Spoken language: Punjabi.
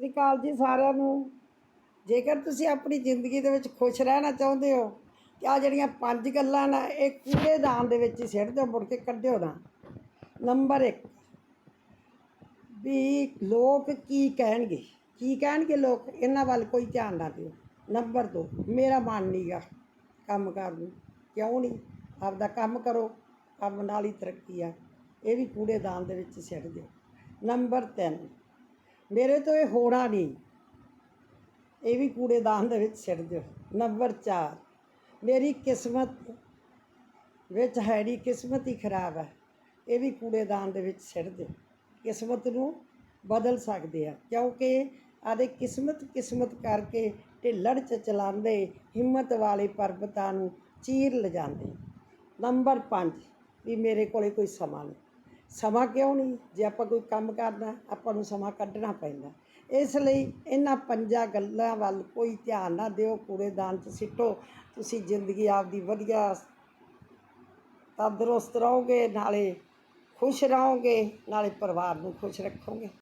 ਸਤਿ ਸ਼੍ਰੀ ਅਕਾਲ ਜੀ ਸਾਰਿਆਂ ਨੂੰ। ਜੇਕਰ ਤੁਸੀਂ ਆਪਣੀ ਜ਼ਿੰਦਗੀ ਦੇ ਵਿੱਚ ਖੁਸ਼ ਰਹਿਣਾ ਚਾਹੁੰਦੇ ਹੋ ਕਿ ਆ ਜਿਹੜੀਆਂ ਪੰਜ ਗੱਲਾਂ ਨਾ, ਇਹ ਕੂੜੇਦਾਨ ਦੇ ਵਿੱਚ ਹੀ ਸਿੱਟ ਦਿਓ, ਮੁੜ ਕੇ ਕੱਢਿਓ ਨਾ। ਨੰਬਰ 1 ਵੀ ਲੋਕ ਕੀ ਕਹਿਣਗੇ? ਕੀ ਕਹਿਣਗੇ ਲੋਕ? ਇਹਨਾਂ ਵੱਲ ਕੋਈ ਧਿਆਨ ਨਾ ਦਿਓ। ਨੰਬਰ 2 ਮੇਰਾ ਮਨ ਨਹੀਂਗਾ ਕੰਮ ਕਰਨ ਨੂੰ। ਕਿਉਂ ਨਹੀਂ ਆਪਦਾ ਕੰਮ ਕਰੋ, ਕੰਮ ਨਾਲ ਹੀ ਤਰੱਕੀ ਆ। ਇਹ ਵੀ ਕੂੜੇਦਾਨ ਦੇ ਵਿੱਚ ਸਿੱਟ ਦਿਓ। ਨੰਬਰ 3 ਮੇਰੇ ਤੋਂ ਇਹ ਹੋਣਾ ਨਹੀਂ। ਇਹ ਵੀ ਕੂੜੇਦਾਨ ਦੇ ਵਿੱਚ ਸਿੱਟ ਦਿਓ। ਨੰਬਰ 4 ਮੇਰੀ ਕਿਸਮਤ ਵਿੱਚ ਹੈ ਨਹੀਂ, ਕਿਸਮਤ ਹੀ ਖਰਾਬ ਹੈ। ਇਹ ਵੀ ਕੂੜੇਦਾਨ ਦੇ ਵਿੱਚ ਸਿੱਟ ਦਿਓ। ਕਿਸਮਤ ਨੂੰ ਬਦਲ ਸਕਦੇ ਆ, ਕਿਉਂਕਿ ਆਦੇ ਕਿਸਮਤ ਕਿਸਮਤ ਕਰਕੇ ਢਿੱਲੜ ਚ ਚਲਾਉਂਦੇ ਹਿੰਮਤ ਵਾਲੇ ਪਰਬਤਾਂ ਨੂੰ ਚੀਰ ਲਿਜਾਂਦੇ। ਨੰਬਰ 5 ਵੀ ਮੇਰੇ ਕੋਲੇ ਕੋਈ ਸਮਾਂ ਨਹੀਂ। ਸਮਾਂ ਕਿਉਂ ਨਹੀਂ? ਜੇ ਆਪਾਂ ਕੋਈ ਕੰਮ ਕਰਨਾ, ਆਪਾਂ ਨੂੰ ਸਮਾਂ ਕੱਢਣਾ ਪੈਂਦਾ। ਇਸ ਲਈ ਇਹਨਾਂ ਪੰਜਾਂ ਗੱਲਾਂ ਵੱਲ ਕੋਈ ਧਿਆਨ ਨਾ ਦਿਓ ਕੂੜੇਦਾਨ 'ਚ ਸਿੱਟੋ। ਤੁਸੀਂ ਜ਼ਿੰਦਗੀ ਆਪਦੀ ਵਧੀਆ ਤੰਦਰੁਸਤ ਰਹੋਗੇ, ਨਾਲੇ ਖੁਸ਼ ਰਹੋਗੇ, ਨਾਲੇ ਪਰਿਵਾਰ ਨੂੰ ਖੁਸ਼ ਰੱਖੋਗੇ।